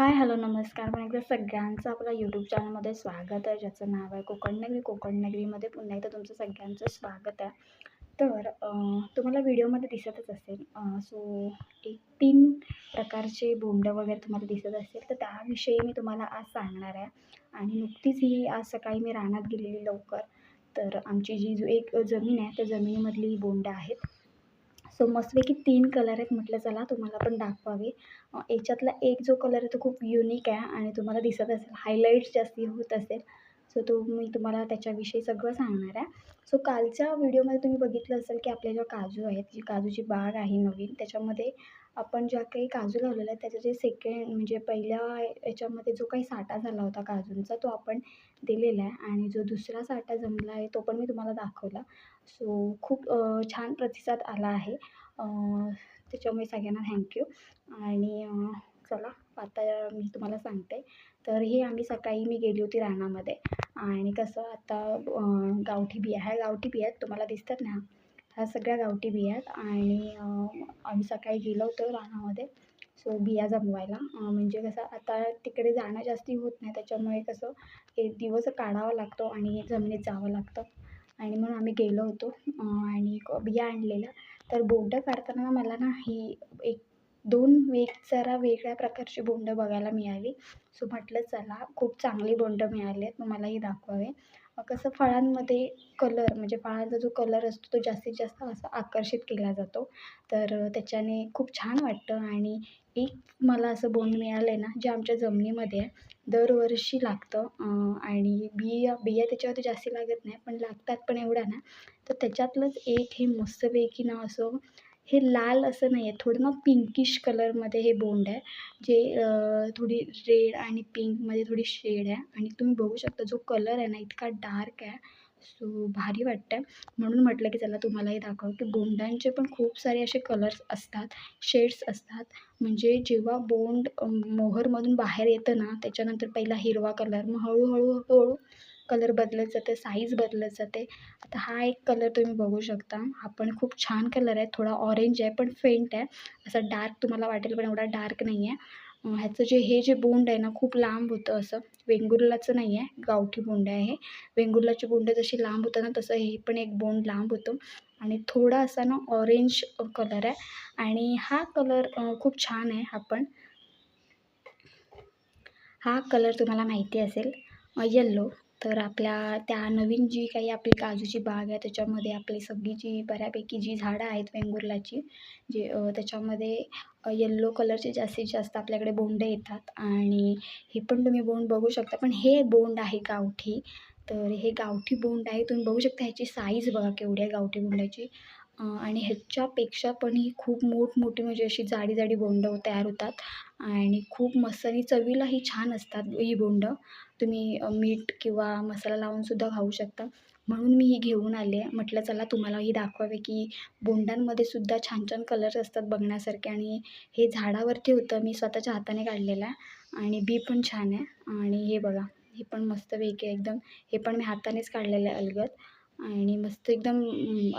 Hi hello नमस्कार. मग एकदा सगळ्यांचं आपल्या यूट्यूब चॅनलमध्ये स्वागत आहे. ज्याचं नाव आहे कोकण नगरी. कोकण नगरीमध्ये पुन्हा एकदा तुमचं सगळ्यांचं स्वागत आहे. तर तुम्हाला व्हिडिओमध्ये दिसतच असेल. सो एक तीन प्रकारचे बोंडं वगैरे तुम्हाला दिसत असेल. तर त्याविषयी मी तुम्हाला आज सांगणार आहे. आणि नुकतीच ही आज सकाळी मी रानात गेलेली लवकर. तर आमची जी जो एक जमीन आहे त्या जमिनीमधली बोंडं आहेत. सो मस्तपैकी तीन कलर आहेत म्हटलं चला तुम्हाला पण दाखवावे. याच्यातला एक जो कलर आहे तो खूप युनिक आहे आणि तुम्हाला दिसत असेल हायलाईट्स जास्ती होत असेल. सो तो मी तुम्हाला त्याच्याविषयी सगळं सांगणार आहे. सो कालच्या व्हिडिओमध्ये तुम्ही बघितलं असेल की आपल्या ज्या काजू आहेत जी काजूची बाग आहे नवीन त्याच्यामध्ये आपण ज्या काही काजू लावलेला आहे त्याचं जे सेकंड म्हणजे पहिल्या याच्यामध्ये जो काही साठा झाला होता काजूंचा तो आपण दिलेला आहे. आणि जो दुसरा साठा जमला आहे तो पण मी तुम्हाला दाखवला. सो खूप छान प्रतिसाद आला आहे. त्याच्यामुळे सगळ्यांना थँक्यू आणि चला आता मी तुम्हाला सांगते. तर हे आम्ही सकाळी मी गेली होती रानामध्ये. आणि कसं आता गावठी बिया ह्या गावठी बिया आहेत तुम्हाला दिसतात ना? ह्या सगळ्या गावठी बिया आहेत. आणि आम्ही सकाळी गेलो होतो रानामध्ये. सो बिया जमवायला. म्हणजे कसं आता तिकडे जाणं जास्ती होत नाही. त्याच्यामुळे कसं एक दिवस काढावा लागतो आणि जमिनीत जावं लागतं. आणि म्हणून आम्ही गेलो होतो. आणि बिया आणलेल्या. तर बोंडं काढताना मला ना ही एक दोन वेग जरा वेगळ्या प्रकारची बोंडं बघायला मिळाली. सो म्हटलं चला खूप चांगली बोंडं मिळाली आहेत. मग मलाही दाखवावे. कसं फळांमध्ये कलर म्हणजे फळांचा जो कलर असतो तो जास्तीत जास्त असा आकर्षित केला जातो. तर त्याच्याने खूप छान वाटतं आणि एक मला असं बोंड मिळालं आहे ना जे आमच्या जमिनीमध्ये आहे दरवर्षी लागतं. आणि बिया बिया त्याच्यावरती जास्त लागत नाही पण लागतात पण एवढ्या ना. तर त्याच्यातलंच एक हे मस्तपैकी ना असं हे लाल असं नाही आहे थोडं ना पिंकिश कलरमध्ये हे बोंड आहे. जे थोडी रेड आणि पिंकमध्ये थोडी शेड आहे. आणि तुम्ही बघू शकता जो कलर आहे ना इतका डार्क आहे. सो भारी वाटतं आहे म्हणून म्हटलं की चला तुम्हालाही दाखव की बोंडांचे पण खूप सारे असे कलर्स असतात. शेड्स असतात. म्हणजे जेव्हा बोंड मोहरमधून बाहेर येतं ना त्याच्यानंतर पहिला हिरवा कलर मग हळूहळू हळू कलर बदलत जाते साईज बदलत जाते. आता हा एक कलर तुम्ही बघू शकता. हा पण खूप छान कलर आहे. थोडा ऑरेंज आहे पण फेंट आहे. असा डार्क तुम्हाला वाटेल पण एवढा डार्क नाही आहे ह्याचं जे हे जे बोंड आहे ना खूप लांब होतं असं. वेंगुर्लाचं नाही आहे गावठी बोंड आहे हे. वेंगुर्लाची बोंड जशी लांब होतं ना तसं हे पण एक बोंड लांब होतं. आणि थोडा असा ना ऑरेंज कलर आहे. आणि हा कलर खूप छान आहे हा पण हा कलर तुम्हाला माहिती असेल येल्लो तर आपल्या त्या नवीन जी काही आपली काजूची बाग आहे त्याच्यामध्ये आपली सगळी जी बऱ्यापैकी जी झाडं आहेत वेंगुर्लाची जे त्याच्यामध्ये येल्लो कलरचे जास्तीत जास्त आपल्याकडे बोंड येतात आणि हे पण तुम्ही बोंड बघू शकता. पण हे बोंड आहे गावठी. तर हे गावठी बोंड आहे तुम्ही बघू शकता ह्याची साईज बघा केवढी आहे गावठी बोंडाची. आणि ह्याच्यापेक्षा पण ही खूप मोठमोठी म्हणजे अशी जाडी जाडी बोंडं तयार होतात आणि खूप मस्त आणि चवीलाही छान असतात ही बोंडं. तुम्ही मीठ किंवा मसाला लावूनसुद्धा खाऊ शकता. म्हणून मी ही घेऊन आले. आहे म्हटलं चला तुम्हालाही दाखवावे की बोंडांमध्ये सुद्धा छान छान कलर्स असतात बघण्यासारखे आणि हे झाडावरती होतं. मी स्वतःच्या हाताने काढलेलं आहे आणि बी पण छान आहे. आणि हे बघा हे पण मस्तपैकी एकदम. हे पण मी हातानेच काढलेलं आहे अलगद. आणि मस्त एकदम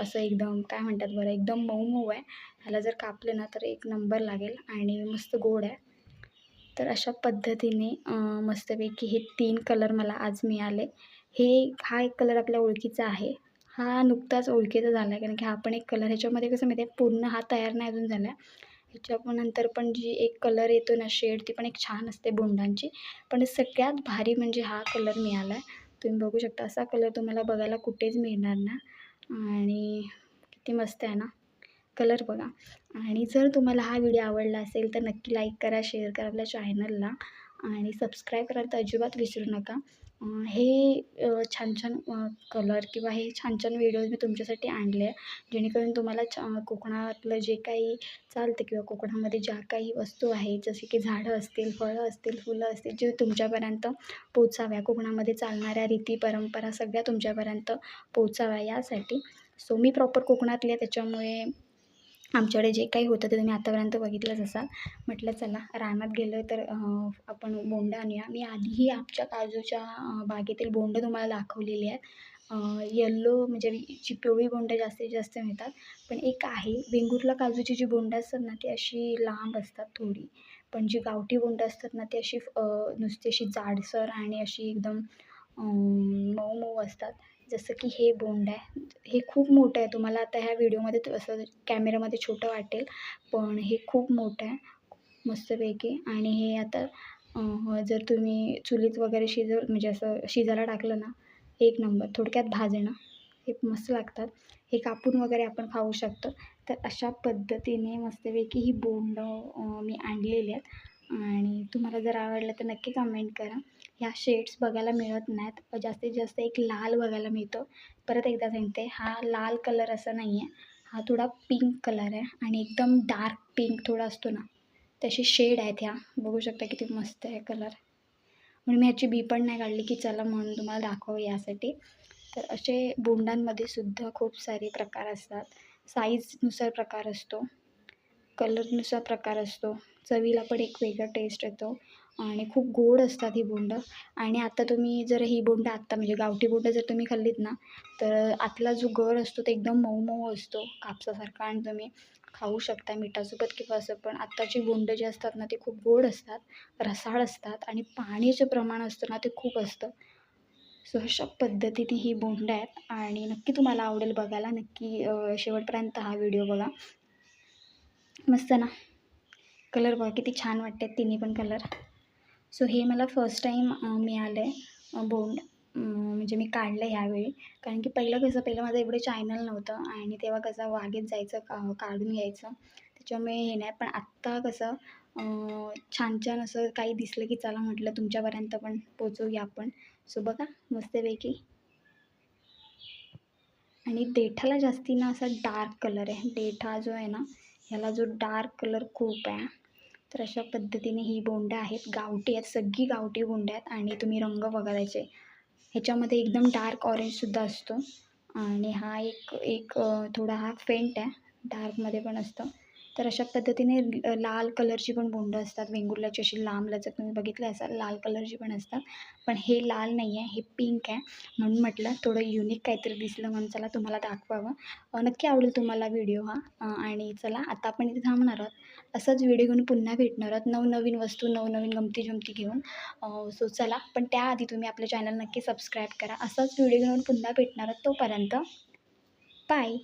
असं एकदम काय म्हणतात बरं एकदम मऊ मऊ आहे. ह्याला जर कापलं ना तर एक नंबर लागेल आणि मस्त गोड आहे. तर अशा पद्धतीने मस्तपैकी हे तीन कलर मला आज मिळाले. हे हा एक कलर आपल्या ओळखीचा आहे. हा नुकताच ओळखीचा झाला आहे कारण की हा पण एक कलर ह्याच्यामध्ये कसं माहिती आहे पूर्ण हा तयार नाही अजून झाला. आहे ह्याच्या नंतर पण जी एक कलर येतो ना शेड ती पण एक छान असते बोंडांची. पण सगळ्यात भारी म्हणजे हा कलर मिळाला. आहे तुम्ही बघू शकता असा कलर तुम्हाला बघायला कुठेच मिळणार ना. आणि किती मस्त आहे ना. कलर बघा. आणि जर तुम्हाला हा व्हिडिओ आवडला असेल तर नक्की लाईक करा शेअर करा आपल्या चॅनलला आणि सबस्क्राईब करायला तर अजिबात विसरू नका. हे छान छान कलर किंवा हे छान छान व्हिडिओज मी तुमच्यासाठी आणले आहे जेणेकरून तुम्हाला छ कोकणातलं जे काही चालतं किंवा कोकणामध्ये ज्या काही वस्तू आहेत जसे की झाडं असतील फळं असतील फुलं असतील जे तुमच्यापर्यंत पोचाव्या कोकणामध्ये चालणाऱ्या रीती परंपरा सगळ्या तुमच्यापर्यंत पोचाव्या यासाठी. सो मी प्रॉपर कोकणातली आहे त्याच्यामुळे आमच्याकडे जे काही होतं ते तुम्ही आतापर्यंत बघितलंच असाल. म्हटलं चला रानात गेलं तर आपण बोंडं आणूया. मी आधीही आमच्या काजूच्या बागेतील बोंडं तुम्हाला दाखवलेली आहेत. येल्लो म्हणजे जी पिवळी बोंडं जास्तीत जास्त मिळतात. पण एक आहे वेंगुर्ला काजूची जी बोंडं असतात ना ती अशी लांब असतात थोडी. पण जी गावठी बोंडं असतात ना ती अशी नुसती अशी जाडसर आणि अशी एकदम मऊ मऊ असतात. जसं की हे बोंड आहे. हे खूप मोठं आहे. तुम्हाला आता ह्या व्हिडिओमध्ये असं कॅमेरामध्ये छोटं वाटेल. पण हे खूप मोठं आहे. मस्तपैकी. आणि हे आता जर तुम्ही चुलीत वगैरे शिजव म्हणजे असं शिजायला टाकलं ना एक नंबर. थोडक्यात भाजणं हे मस्त लागतात. हे कापून वगैरे आपण खाऊ शकतो. तर अशा पद्धतीने मस्तपैकी ही बोंड मी आणलेली आहेत. आणि तुम्हाला जर आवडलं तर नक्की कमेंट करा. ह्या शेड्स बघायला मिळत नाहीत. जास्तीत जास्त एक लाल बघायला मिळतो. परत एकदा सांगते हा लाल कलर असा नाही आहे हा थोडा पिंक कलर आहे आणि एकदम डार्क पिंक थोडा असतो ना तशी शेड आहेत ह्या. बघू शकता किती मस्त आहे कलर म्हणून मी ह्याची बी पण नाही काढली की चला म्हणून तुम्हाला दाखव यासाठी. तर असे बोंडांमध्ये सुद्धा खूप सारे प्रकार असतात. साईजनुसार प्रकार असतो. कलरनुसार प्रकार असतो. चवीला पण एक वेगळा टेस्ट येतो. आणि खूप गोड असतात ही बोंडं. आणि आता तुम्ही जर ही बोंडं आत्ता म्हणजे गावठी बोंडं जर तुम्ही खाल्लीत ना तर आतला जो गर असतो तो एकदम मऊ मऊ असतो. कापसासारखा आणि तुम्ही खाऊ शकता मिठासोबत किंवा असं पण आत्ताची बोंडं जी असतात ना ते खूप गोड असतात रसाळ असतात आणि पाणीचं प्रमाण असतं ना ते खूप असतं. सो अशा पद्धतीने ही बोंड आहेत. आणि नक्की तुम्हाला आवडेल बघायला. नक्की शेवटपर्यंत हा व्हिडिओ बघा. मस्त ना. कलर बघा किती छान वाटते तिन्ही पण कलर सो हे मला फर्स्ट टाईम मिळालं आहे बोंड म्हणजे मी काढलं ह्यावेळी. कारण की पहिलं कसं पहिलं माझं एवढं चॅनल नव्हतं आणि तेव्हा कसं वागेत जायचं का काढून घ्यायचं. त्याच्यामुळे हे नाही पण आत्ता कसं छान छान असं काही दिसलं की चला म्हटलं तुमच्यापर्यंत पण पोचवूया आपण. सो बघा मस्तपैकी. आणि देठाला जास्ती ना असा डार्क कलर आहे. देठा जो आहे ना ह्याला जो डार्क कलर खूप आहे तर अशा पद्धतीने ही बोंडं आहेत. गावठी आहेत सगळी गावठी बोंडं आहेत आणि तुम्ही रंग बघायचे. ह्याच्यामध्ये एकदम डार्क ऑरेंजसुद्धा असतो. आणि हा एक एक थोडा हा फेंट आहे. डार्कमध्ये पण असतं. तर अशा पद्धतीने लाल कलरची पण बोंडं असतात. वेंगुर्ल्याची अशी लांब लचक तुम्ही बघितलं असाल लाल कलरची पण असतात. पण हे लाल नाही आहे हे पिंक आहे. म्हणून म्हटलं थोडं युनिक काहीतरी दिसलं म्हणून चला तुम्हाला दाखवावं. नक्की आवडेल तुम्हाला व्हिडिओ हा. आणि चला आता आपण इथे थांबणार आहोत. असाच व्हिडिओ घेऊन पुन्हा भेटणार आहोत. नवनवीन वस्तू नवनवीन गमती जमती घेऊन सो चला पण त्याआधी तुम्ही आपलं चॅनल नक्की सबस्क्राईब करा. असाच व्हिडिओ घेऊन पुन्हा भेटणार आहोत तोपर्यंत. बाय